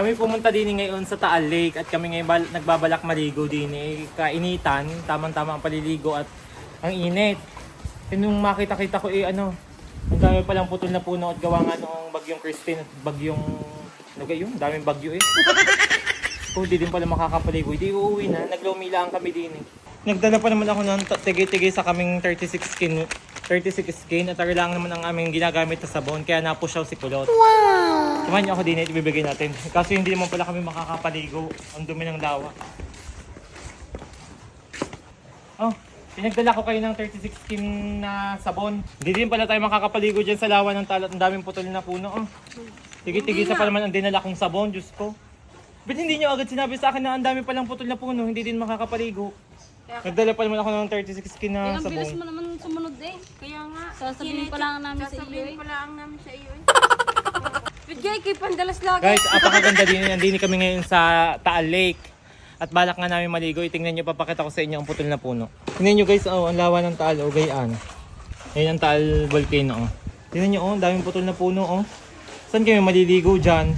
Kami pumunta din ngayon sa Taal Lake at kami ngayon bal- nagbabalak maligo din eh. Kainitan, tamang-tama ang paliligo at ang init. E nung makita-kita ko eh ano, ang dami palang putol na puno at gawa nga noong bagyong Christine at bagyong, ano ga yun, daming bagyo eh. Kung di din pala makakapaligo, di uuwi na, naglumilaan kami din eh. Nagdala pa naman ako ng tigay-tigay sa kaming 36 skin 36 skin at lang naman ang aming ginagamit na sabon kaya napusyaw si Kulot. Wow! Samahan niyo ako din at ibibigay natin. Kaso hindi naman pala kami makakapaligo. Ang dumi ng lawa. Oh, pinagdala ko kayo ng 36 skin na sabon. Hindi din pala tayo makakapaligo dyan sa lawa ng talat. Ang daming putol na puno. Oh. Tigit-tigisa pa naman ang dinala kong sabon, Diyos ko. Ba't hindi niyo agad sinabi sa akin na ang dami palang putol na puno, hindi din makakapaligo? Nagdala pa naman ako ng 36 skin na Ang bilis sabon. mo naman eh. Kaya nga. Sasabihin pa lang namin sa iyo Sasabihin eh. pa lang namin sa iyo eh. Bigay kay Pandalas lagi. Guys, apakaganda din. Nandini kami ngayon sa Taal Lake. At balak nga namin maligo. Itingnan nyo, papakita ko sa inyo ang putol na puno. Tingnan nyo guys, oh, ang lawa ng Taal, oh, gayaan. Ayan ang Taal Volcano, oh. Tingnan nyo, oh, ang daming putol na puno, oh. Saan kami maliligo dyan?